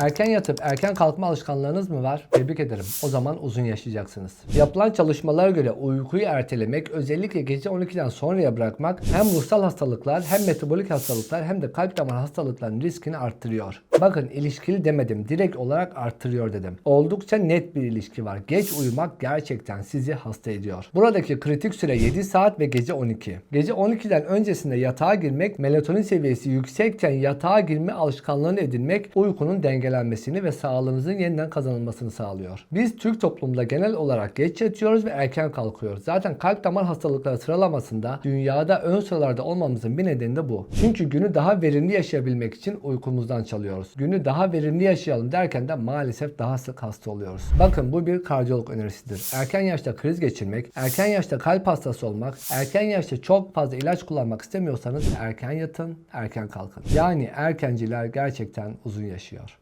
Erken yatıp erken kalkma alışkanlığınız mı var? Tebrik ederim. O zaman uzun yaşayacaksınız. Yapılan çalışmalara göre uykuyu ertelemek, özellikle gece 12'den sonraya bırakmak hem ruhsal hastalıklar hem metabolik hastalıklar hem de kalp damar hastalıklarının riskini arttırıyor. Bakın ilişkili demedim, direkt olarak arttırıyor dedim. Oldukça net bir ilişki var. Geç uyumak gerçekten sizi hasta ediyor. Buradaki kritik süre 7 saat ve gece 12. Gece 12'den öncesinde yatağa girmek, melatonin seviyesi yüksekken yatağa girme alışkanlığını edinmek uykunun dengelenmesini ve sağlığınızın yeniden kazanılmasını sağlıyor. Biz Türk toplumda genel olarak geç yatıyoruz ve erken kalkıyoruz. Zaten kalp damar hastalıkları sıralamasında dünyada ön sıralarda olmamızın bir nedeni de bu. Çünkü günü daha verimli yaşayabilmek için uykumuzdan çalıyoruz. Günü daha verimli yaşayalım derken de maalesef daha sık hasta oluyoruz. Bakın bu bir kardiyolog önerisidir. Erken yaşta kriz geçirmek, erken yaşta kalp hastası olmak, erken yaşta çok fazla ilaç kullanmak istemiyorsanız erken yatın, erken kalkın. Yani erkenciler gerçekten uzun yaşıyor.